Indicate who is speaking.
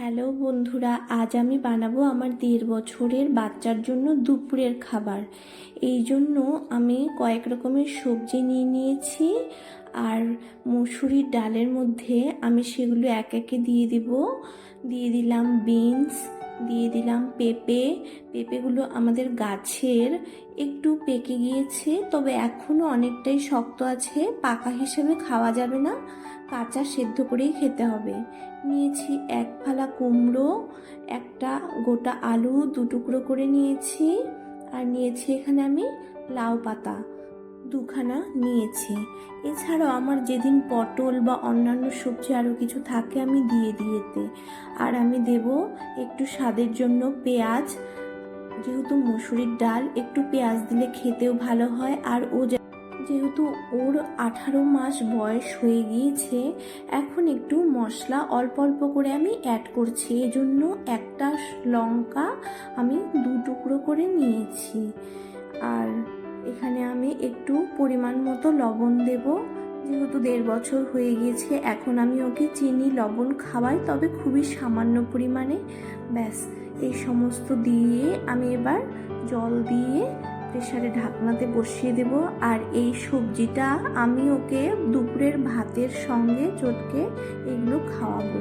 Speaker 1: Hello বন্ধুরা, আজ আমি বানাবো আমার দেড় বছরের বাচ্চার জন্য দুপুরের খাবার। এই জন্য আমি কয়েক রকমের সবজি নিয়ে নিয়েছি আর মসুরির ডালের মধ্যে আমি সেগুলো এক একে দিয়ে দিব। দিয়ে দিলাম বিনস, দিয়ে দিলাম পেঁপে। পেঁপেগুলো আমাদের গাছের একটু পেকে গিয়েছে, তবে এখনও অনেকটাই শক্ত আছে, পাকা হিসেবে খাওয়া যাবে না। কাঁচা সেদ্ধ করেই খেতে হবে। নিয়েছি এক ফালা কুমড়ো, একটা গোটা আলু দু টুকরো করে নিয়েছি, আর নিয়েছি এখানে আমি লাউ পাতা দুখানা নিয়েছি। এছাড়াও আমার যেদিন পটল বা অন্যান্য সবজি আরও কিছু থাকে আমি দিয়ে দিয়েতে। আর আমি দেব একটু স্বাদের জন্য পেঁয়াজ, যেহেতু মসুরির ডাল, একটু পেঁয়াজ দিলে খেতেও ভালো হয়, আর ও যেহেতু ওর আঠারো মাস বয়স হয়ে গিয়েছে, এখন একটু মশলা অল্প অল্প করে আমি অ্যাড করছি। এজন্য একটা লঙ্কা আমি দু টুকরো করে নিয়েছি। আর এখানে আমি একটু পরিমাণ মতো লবণ দেব। যেহেতু দেড় বছর হয়ে গিয়েছে, এখন আমি ওকে চিনি, লবণ খাওয়াই, তবে খুবই সামান্য পরিমাণে। ব্যাস, এই সমস্ত দিয়ে আমি এবার জল দিয়ে প্রেশারে ঢাকনাতে বসিয়ে দেব আর এই সবজিটা আমি ওকে দুপুরের ভাতের সঙ্গে চটকে এগুলো খাওয়াবো।